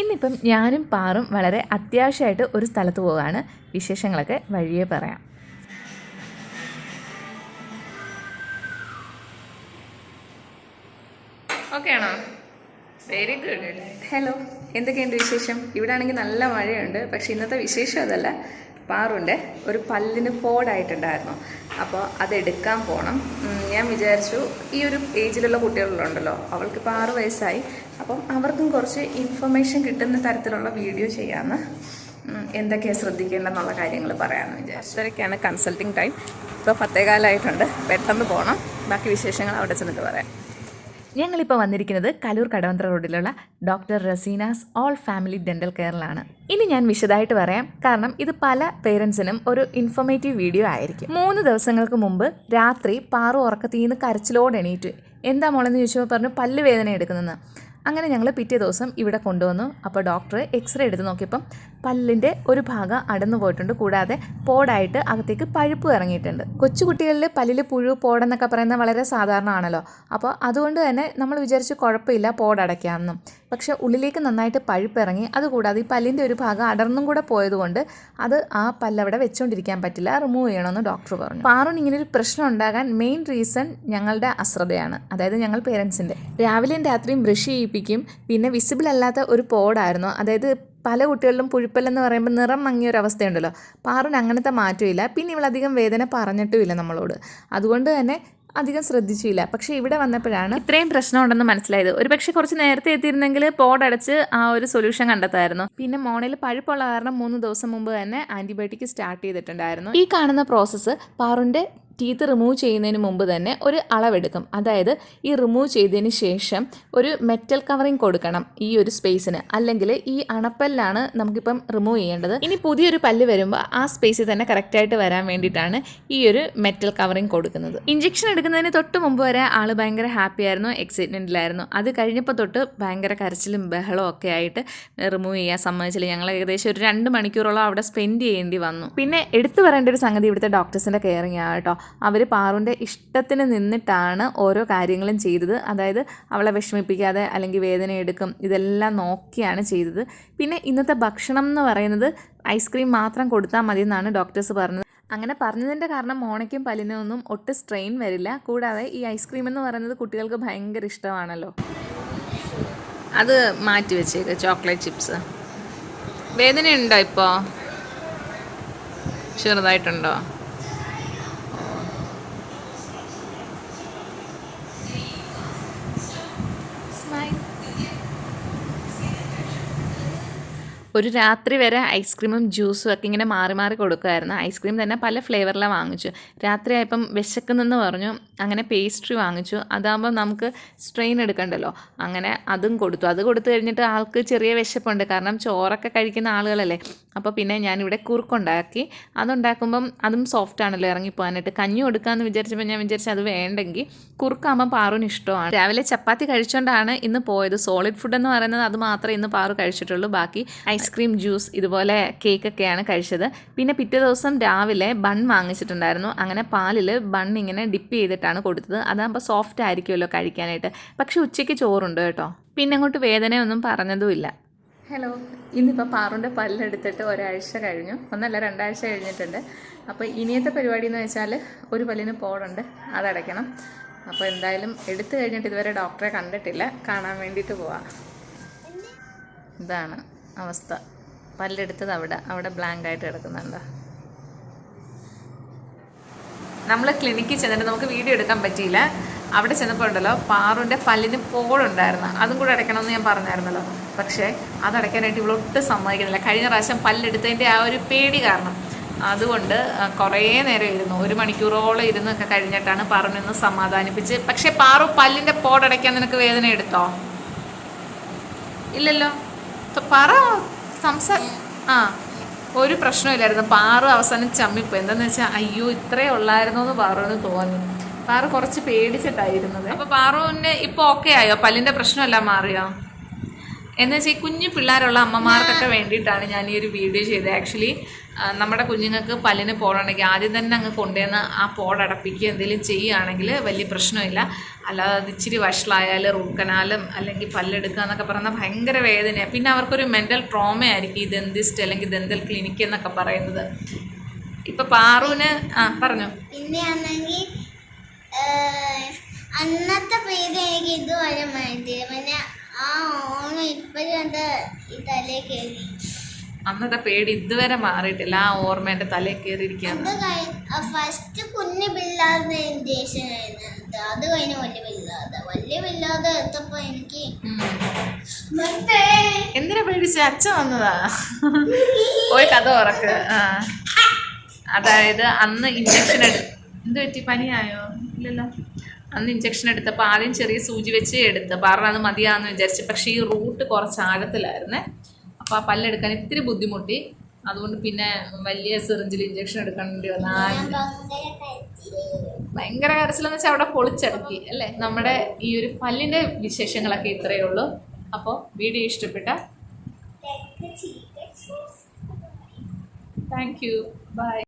ഇന്നിപ്പം ഞാനും പാറും വളരെ അത്യാവശ്യമായിട്ട് ഒരു സ്ഥലത്ത് പോവുകയാണ്. വിശേഷങ്ങളൊക്കെ വഴിയെ പറയാം. ഓക്കെ ആണോ വെരി ഗുഡ് ഹലോ എന്തൊക്കെയുണ്ട് വിശേഷം? ഇവിടെ ആണെങ്കിൽ നല്ല മഴയുണ്ട്. പക്ഷെ ഇന്നത്തെ വിശേഷം അതല്ല. പാറുണ്ട്. ഒരു പല്ലിന് പോടായിട്ടുണ്ടായിരുന്നു. അപ്പോൾ അതെടുക്കാൻ പോകണം. ഞാൻ വിചാരിച്ചു ഈ ഒരു ഏജിലുള്ള കുട്ടികളുണ്ടല്ലോ അവൾക്കിപ്പോൾ ആറ് വയസ്സായി. അപ്പം അവർക്കും കുറച്ച് ഇൻഫർമേഷൻ കിട്ടുന്ന തരത്തിലുള്ള വീഡിയോ ചെയ്യാമെന്ന് എന്തൊക്കെയാണ് ശ്രദ്ധിക്കേണ്ടെന്നുള്ള കാര്യങ്ങൾ പറയാമെന്ന് വിചാരിച്ചു. അത്രയ്ക്കാണ് കൺസൾട്ടിങ് ടൈം ഇപ്പോൾ പത്തേകാലമായിട്ടുണ്ട് പെട്ടെന്ന് പോകണം. ബാക്കി വിശേഷങ്ങൾ അവിടെ ചെന്നിട്ട് പറയാം. ഞങ്ങളിപ്പോൾ വന്നിരിക്കുന്നത് കലൂർ കടവന്ത്ര റോഡിലുള്ള doctor Raseena's all family dental കെയറിലാണ്. ഇനി ഞാൻ വിശദമായിട്ട് പറയാം. കാരണം ഇത് പല പേരൻസിനും ഒരു ഇൻഫോർമേറ്റീവ് വീഡിയോ ആയിരിക്കും. മൂന്ന് ദിവസങ്ങൾക്ക് മുമ്പ് രാത്രി പാറു ഉറക്കത്തിൽ നിന്ന് കരച്ചിലോട് എണീറ്റ് എന്താ മോളെന്ന് ചോദിച്ചപ്പോൾ പറഞ്ഞു പല്ല് വേദന എടുക്കുന്നെന്ന് അങ്ങനെ ഞങ്ങൾ പിറ്റേ ദിവസം ഇവിടെ കൊണ്ടുവന്നു. അപ്പോൾ ഡോക്ടർ എക്സ്റേ എടുത്ത് നോക്കിയപ്പം പല്ലിന്റെ ഒരു ഭാഗം അടന്നു പോയിട്ടുണ്ട്. കൂടാതെ പോടായിട്ട് അകത്തേക്ക് പഴുപ്പ് ഇറങ്ങിയിട്ടുണ്ട്. കൊച്ചുകുട്ടികളിൽ പല്ലിൽ പുഴു പോടെന്നൊക്കെ പറയുന്നത് വളരെ സാധാരണ ആണല്ലോ അപ്പോൾ അതുകൊണ്ട് തന്നെ നമ്മൾ വിചാരിച്ച് കുഴപ്പമില്ല പോടടയ്ക്കാമെന്നും. പക്ഷെ ഉള്ളിലേക്ക് നന്നായിട്ട് പഴുപ്പിറങ്ങി അതുകൂടാതെ ഈ പല്ലിന്റെ ഒരു ഭാഗം അടർന്നും കൂടെ പോയതുകൊണ്ട് അത് ആ പല്ലവിടെ വെച്ചുകൊണ്ടിരിക്കാൻ പറ്റില്ല റിമൂവ് ചെയ്യണമെന്ന് ഡോക്ടർ പറഞ്ഞു. പാറുൻ ഇങ്ങനെ ഒരു പ്രശ്നം ഉണ്ടാകാൻ മെയിൻ റീസൺ ഞങ്ങളുടെ അശ്രദ്ധയാണ് അതായത് ഞങ്ങൾ പേരൻസിന്റെ രാവിലെയും രാത്രിയും ബ്രഷ് ചെയ്യിപ്പിക്കും പിന്നെ വിസിബിൾ അല്ലാത്ത ഒരു പോഡായിരുന്നു അതായത് പല കുട്ടികളിലും പുഴുപ്പല്ലെന്ന് പറയുമ്പോൾ നിറം മങ്ങിയ ഒരു അവസ്ഥയുണ്ടല്ലോ. പാറുന് അങ്ങനത്തെ മാറ്റമില്ല പിന്നെ ഇവളധികം വേദന പറഞ്ഞിട്ടുമില്ല നമ്മളോട്. അതുകൊണ്ട് തന്നെ അധികം ശ്രദ്ധിച്ചില്ല. പക്ഷെ ഇവിടെ വന്നപ്പോഴാണ് ഇത്രയും പ്രശ്നം ഉണ്ടെന്ന് മനസ്സിലായത്. ഒരു പക്ഷേ കുറച്ച് നേരത്തെ എത്തിയിരുന്നെങ്കിൽ പോടടച്ച് ആ ഒരു സൊല്യൂഷൻ കണ്ടെത്തായിരുന്നു. പിന്നെ മോണയിൽ പഴുപ്പുള്ള കാരണം മൂന്ന് ദിവസം മുമ്പ് തന്നെ ആന്റിബയോട്ടിക് സ്റ്റാർട്ട് ചെയ്തിട്ടുണ്ടായിരുന്നു. ഈ കാണുന്ന പ്രോസസ്സ് പാറുന്റെ ടീത്ത് റിമൂവ് ചെയ്യുന്നതിന് മുമ്പ് തന്നെ ഒരു അളവെടുക്കും. അതായത് ഈ റിമൂവ് ചെയ്തതിന് ശേഷം ഒരു മെറ്റൽ കവറിങ് കൊടുക്കണം ഈ ഒരു സ്പേസിന് അല്ലെങ്കിൽ ഈ അണപ്പല്ലാണ് നമുക്കിപ്പം റിമൂവ് ചെയ്യേണ്ടത്. ഇനി പുതിയൊരു പല്ല് വരുമ്പോൾ ആ സ്പേസിൽ തന്നെ കറക്റ്റായിട്ട് വരാൻ വേണ്ടിയിട്ടാണ് ഈ ഒരു മെറ്റൽ കവറിങ് കൊടുക്കുന്നത്. ഇഞ്ചെക്ഷൻ എടുക്കുന്നതിന് തൊട്ട് മുമ്പ് വരെ ആൾ ഭയങ്കര ഹാപ്പി ആയിരുന്നു എക്സൈറ്റ്മെന്റിലായിരുന്നു അത് കഴിഞ്ഞപ്പോൾ തൊട്ട് ഭയങ്കര കരച്ചിലും ബഹളവും ഒക്കെ ആയിട്ട് റിമൂവ് ചെയ്യാൻ സമ്മതിച്ചില്ല. ഞങ്ങൾ ഏകദേശം ഒരു രണ്ട് മണിക്കൂറോളം അവിടെ സ്പെൻഡ് ചെയ്യേണ്ടി വന്നു. പിന്നെ എടുത്തു പറയേണ്ട ഒരു സംഗതി ഇവിടുത്തെ ഡോക്ടേഴ്സിന്റെ കെയറിങ് ആണ് കേട്ടോ. അവർ പാറുവിന്റെ ഇഷ്ടത്തിന് നിന്നിട്ടാണ് ഓരോ കാര്യങ്ങളും ചെയ്തത്. അതായത് അവളെ വിഷമിപ്പിക്കാതെ അല്ലെങ്കിൽ വേദന എടുക്കും ഇതെല്ലാം നോക്കിയാണ് ചെയ്തത്. പിന്നെ ഇന്നത്തെ ഭക്ഷണം എന്ന് പറയുന്നത് ഐസ്ക്രീം മാത്രം കൊടുത്താൽ മതി എന്നാണ് ഡോക്ടേഴ്സ് പറഞ്ഞത്. അങ്ങനെ പറഞ്ഞതിന്റെ കാരണം മോണയ്ക്കും പല്ലിനും ഒന്നും ഒട്ടും സ്ട്രെയിൻ വരില്ല. കൂടാതെ ഈ ഐസ്ക്രീം എന്ന് പറയുന്നത് കുട്ടികൾക്ക് ഭയങ്കര ഇഷ്ടമാണല്ലോ. അത് മാറ്റി വെച്ചേക്ക് ചോക്ലേറ്റ് ചിപ്സ്. വേദനയുണ്ടോ ഇപ്പോൾ ചെറുതായിട്ടുണ്ടോ? ഒരു രാത്രി വരെ ഐസ്ക്രീമും ജ്യൂസും ഒക്കെ ഇങ്ങനെ മാറി മാറി കൊടുക്കുമായിരുന്നു ഐസ്ക്രീം തന്നെ പല ഫ്ലേവറിലാണ് വാങ്ങിച്ചു. രാത്രി ആയപ്പം വിശക്കുന്നെന്ന് പറഞ്ഞു. അങ്ങനെ പേസ്ട്രി വാങ്ങിച്ചു. അതാകുമ്പോൾ നമുക്ക് സ്ട്രെയിൻ എടുക്കണ്ടല്ലോ. അങ്ങനെ അതും കൊടുത്തു. അത് കൊടുത്തു കഴിഞ്ഞിട്ട് ആൾക്ക് ചെറിയ വിശപ്പുണ്ട്. കാരണം ചോറൊക്കെ കഴിക്കുന്ന ആളുകളല്ലേ. അപ്പോൾ പിന്നെ ഞാനിവിടെ കുറുക്കുണ്ടാക്കി. അതുണ്ടാക്കുമ്പം അതും സോഫ്റ്റ് ആണല്ലോ ഇറങ്ങിപ്പോകാനായിട്ട്. കഞ്ഞി കൊടുക്കാമെന്ന് വിചാരിച്ചപ്പോൾ ഞാൻ വിചാരിച്ചു അത് വേണ്ടെങ്കിൽ കുറുക്കാകുമ്പോൾ പാറുവിന് ഇഷ്ടമാണ്. രാവിലെ ചപ്പാത്തി കഴിച്ചുകൊണ്ടാണ് ഇന്ന് പോയത്. സോളിഡ് ഫുഡ് എന്ന് പറയുന്നത് അത് മാത്രമേ ഇന്ന് പാറു കഴിച്ചിട്ടുള്ളൂ. ബാക്കി ഐസ്ക്രീം ജ്യൂസ് ഇതുപോലെ കേക്കൊക്കെയാണ് കഴിച്ചത്. പിന്നെ പിറ്റേ ദിവസം രാവിലെ ബൺ വാങ്ങിച്ചിട്ടുണ്ടായിരുന്നു. അങ്ങനെ പാലിൽ ബൺ ഇങ്ങനെ ഡിപ്പ് ചെയ്തിട്ടാണ് കൊടുത്തത്. അതാകുമ്പോൾ സോഫ്റ്റ് ആയിരിക്കുമല്ലോ കഴിക്കാനായിട്ട്. പക്ഷേ ഉച്ചയ്ക്ക് ചോറുണ്ട് കേട്ടോ. പിന്നെ അങ്ങോട്ട് വേദനയൊന്നും പറഞ്ഞതുമില്ല. ഹലോ ഇന്നിപ്പോൾ പാറുന്റെ പല്ലെടുത്തിട്ട് ഒരാഴ്ച കഴിഞ്ഞു. ഒന്നല്ല രണ്ടാഴ്ച കഴിഞ്ഞിട്ടുണ്ട്. അപ്പോൾ ഇനിയത്തെ പരിപാടി എന്ന് വെച്ചാൽ ഒരു പല്ലിന് പോടുണ്ട് അതടയ്ക്കണം. അപ്പോൾ എന്തായാലും എടുത്തു കഴിഞ്ഞിട്ട് ഇതുവരെ ഡോക്ടറെ കണ്ടിട്ടില്ല. കാണാൻ വേണ്ടിയിട്ട് പോവാം. ഇതാണ്. അവസ്ഥ. പല്ലെടുത്തത് അവിടെ. അവിടെ ബ്ലാങ്ക് ആയിട്ട് കിടക്കുന്നുണ്ടോ നമ്മൾ ക്ലിനിക്കിൽ ചെന്നിട്ട് നമുക്ക് വീഡിയോ എടുക്കാൻ പറ്റിയില്ല. അവിടെ ചെന്നപ്പോൾ ഉണ്ടല്ലോ പാറുവിന്റെ പല്ലിന് പോളുണ്ടായിരുന്നു അതും കൂടെ അടയ്ക്കണമെന്ന് ഞാൻ പറഞ്ഞായിരുന്നല്ലോ. പക്ഷേ അതടയ്ക്കാനായിട്ട് ഇവിടെ ഒട്ടും സമ്മതിക്കുന്നില്ല. കഴിഞ്ഞ പ്രാവശ്യം പല്ലെടുത്തതിന്റെ ആ ഒരു പേടി കാരണം. അതുകൊണ്ട് കുറേ നേരം ഇരുന്നു. ഒരു മണിക്കൂറോളം ഇരുന്നൊക്കെ കഴിഞ്ഞിട്ടാണ് പാറുവിനൊന്ന് സമാധാനിപ്പിച്ച്. പക്ഷേ പാറു പല്ലിന്റെ പോടടയ്ക്കാൻ നിനക്ക് വേദന എടുത്തോ? ഇല്ലല്ലോ. പറ സംസാ ആ ഒരു പ്രശ്നമില്ലായിരുന്നു. പാറ അവസാനം ചമ്മിപ്പോയി. എന്താന്ന് വെച്ചാൽ അയ്യോ ഇത്രേ ഉള്ളായിരുന്നു എന്ന് പാറുവിന് തോന്നി. പാറ കുറച്ച് പേടിച്ചിട്ടായിരുന്നത്. അപ്പൊ പാറുവിന് ഇപ്പൊ ഓക്കെ ആയോ? പല്ലിന്റെ പ്രശ്നമല്ല മാറിയോ? എന്ന് വെച്ചാൽ ഈ കുഞ്ഞു പിള്ളേരുള്ള അമ്മമാർക്കൊക്കെ വേണ്ടിയിട്ടാണ് ഞാൻ ഈ ഒരു വീഡിയോ ചെയ്തത്. ആക്ച്വലി നമ്മുടെ കുഞ്ഞുങ്ങൾക്ക് പല്ലിന് പോടുണ്ടെങ്കിൽ ആദ്യം തന്നെ അങ്ങ് കൊണ്ടുവന്ന് ആ പോടടപ്പിക്കുക എന്തെങ്കിലും ചെയ്യുകയാണെങ്കിൽ വലിയ പ്രശ്നമില്ല. അല്ലാതെ അത് ഇച്ചിരി വഷളായാൽ റൂട്ട് കനാലും അല്ലെങ്കിൽ പല്ലെടുക്കുക എന്നൊക്കെ പറഞ്ഞാൽ ഭയങ്കര വേദനയാണ്. പിന്നെ അവർക്കൊരു മെന്റൽ ട്രോമ ആയിരിക്കും ഈ ദന്തിസ്റ്റ് അല്ലെങ്കിൽ ദന്തൽ ക്ലിനിക്ക് എന്നൊക്കെ പറയുന്നത്. ഇപ്പം പാറുവിന് ആ പറഞ്ഞു. പിന്നെ അന്നത്തെ പേര് എനിക്ക് ഇതുവരെ പിന്നെ ആ ഓണം അന്നത്തെ പേടി ഇതുവരെ മാറിയിട്ടില്ല. ആ ഓർമ്മ എന്റെ തലയിൽ കയറിയിരിക്കുകയാണ് ഫസ്റ്റ് കുഞ്ഞു പിള്ളാരുടെ ആയിരുന്നു. അത് കഴിഞ്ഞ് വലിയ പിള്ളാതെ വലിയ പിള്ളാതെ എത്തപ്പോ എനിക്ക്. എന്തിനാ പേടിച്ച? അച്ഛൻ വന്നതാ. പോയി കഥ ഉറക്ക്. ആ. അതായത് അന്ന് ഇഞ്ചക്ഷൻ എടുത്ത് എന്ത് പറ്റി? പനിയായോ? ഇല്ലല്ലോ. അന്ന് ഇഞ്ചക്ഷൻ എടുത്തപ്പോൾ ആദ്യം ചെറിയ സൂചി വെച്ച് എടുത്ത് കാരണം അത് മതിയാന്ന് വിചാരിച്ചു. പക്ഷേ ഈ റൂട്ട് കുറച്ച് ആഴത്തിലായിരുന്നേ. അപ്പോൾ ആ പല്ലെടുക്കാൻ ഇത്തിരി ബുദ്ധിമുട്ടി. അതുകൊണ്ട് പിന്നെ വലിയ സിറിഞ്ചിൽ ഇഞ്ചക്ഷൻ എടുക്കേണ്ടി വന്ന ഭയങ്കര കരച്ചിലെന്ന് വെച്ചാൽ അവിടെ പൊളിച്ചടക്കി അല്ലേ? നമ്മുടെ ഈ ഒരു പല്ലിന്റെ വിശേഷങ്ങളൊക്കെ ഇത്രയേ ഉള്ളൂ. അപ്പോൾ വീഡിയോ ഇഷ്ടപ്പെട്ട താങ്ക് യു ബൈ